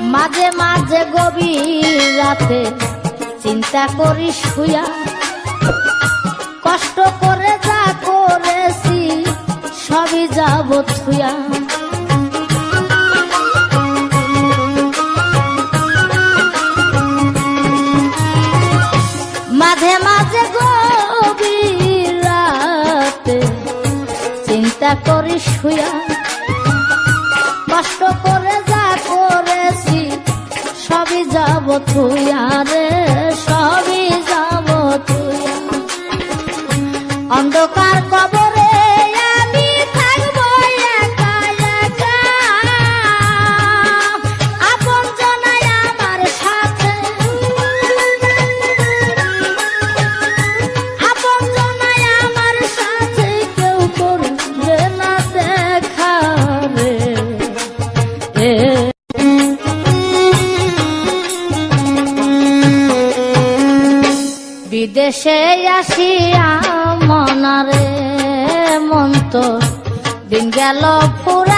মাঝে মাঝে গভীর রাতে চিন্তা করি শুয়া কষ্ট করে যা করেছি, সবই যাব থুয়া মাঝে মাঝে গভীর রাতে চিন্তা করি শুয়া কষ্ট করে অন্ধকার কবরে বিদেশে আসিয়া মনারে মন্ত দিন গেল ফুরাইয়া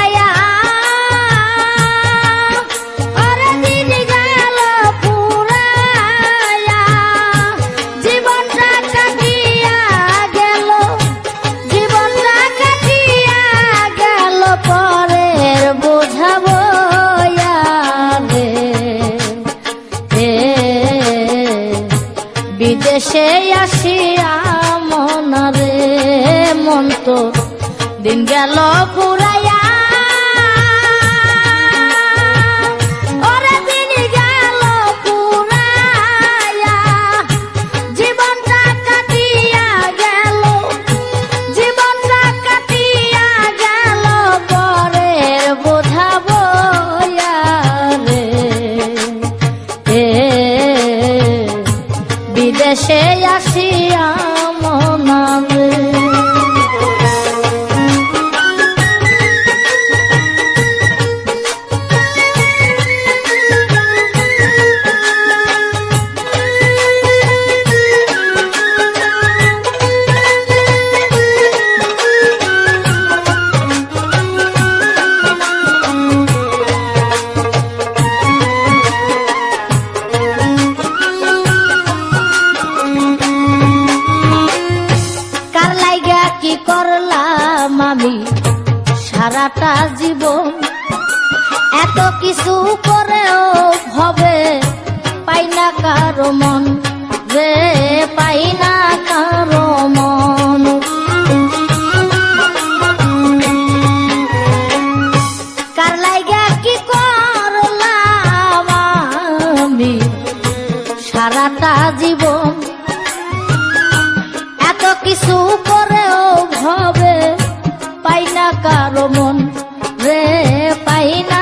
আসিয়া মনারে মন তো দিন গেল পুরাইয়া বিদেশে সারাটা জীবন এত কিছু করেও হবে পাই না কারও মন। পাই না।